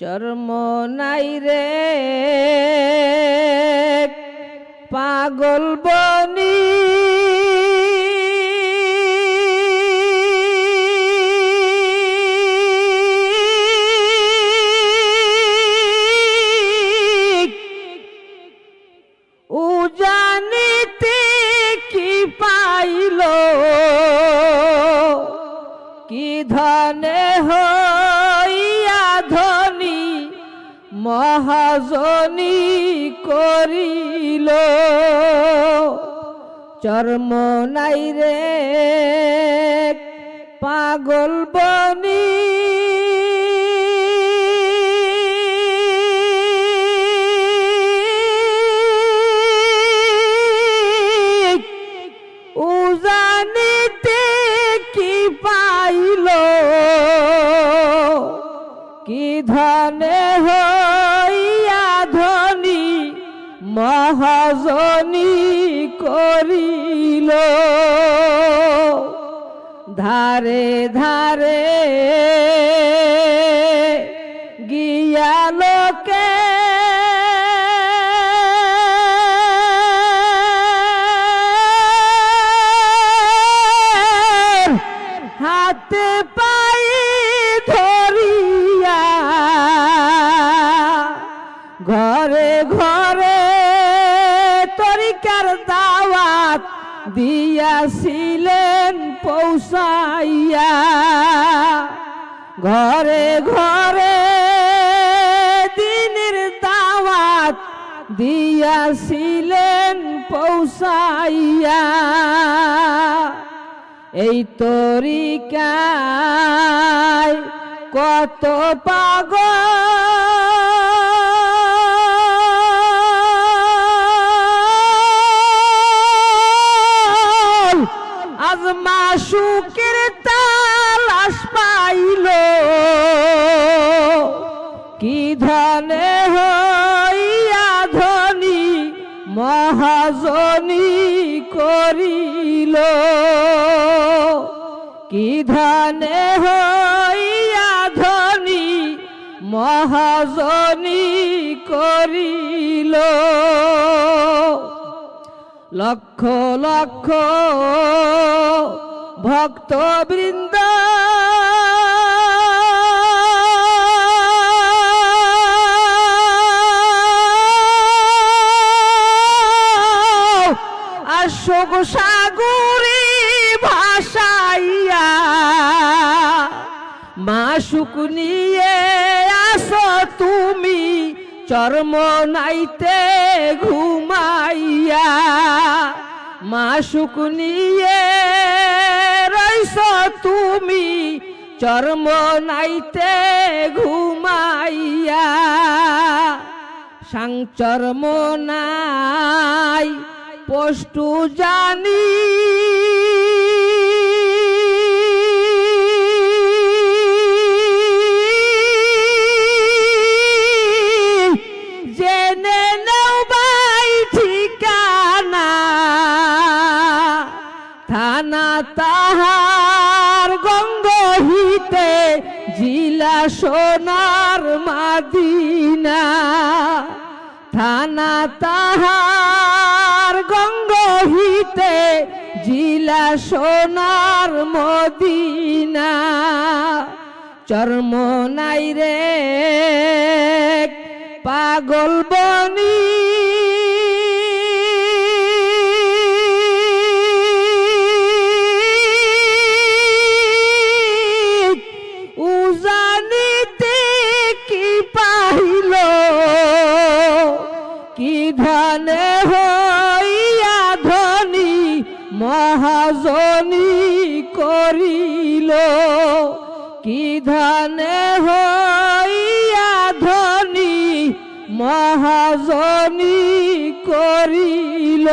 চর্ম নাই রে। পাগল বনি। উজানিতে কি পাইল? কি ধনে হইয়া মহাজনী করিল চর্ম নাই রে পাগল বনি। কি পাইল কি ধনে মহাজনী করিল। ধারে ধারে দিয়াছিলেন পৌঁছাইয়া ঘরে ঘরে দিনের দাওয়াত দিয়াছিলেন পৌঁছাইয়া। এই তরিকায় কত পাগল মহাজনী করিল কি ধনে হইয়া ধনী মহাজনী করিল? লক্ষ লক্ষ ভক্ত অশোক সাগরে ভাসাইয়া, মাসুক নিয়ে আসো তুমি, চর্ম নাইতে ঘুমাইয়া, মাসুক নিয়ে রইস তুমি, চর্ম নাইতে ঘুমাইয়া সাংচর্ম নাই পষ্টু জানি। তাহার গঙ্গহিতে জিলা সোনার মাদিনা। থানা তাহার গঙ্গহিতে জিলা সোনার মদিনা। চর্ম নাই রে পাগল বনি। মহাজনী করিল কি ধানে হইয়া ধনী? মহাজনী করিল।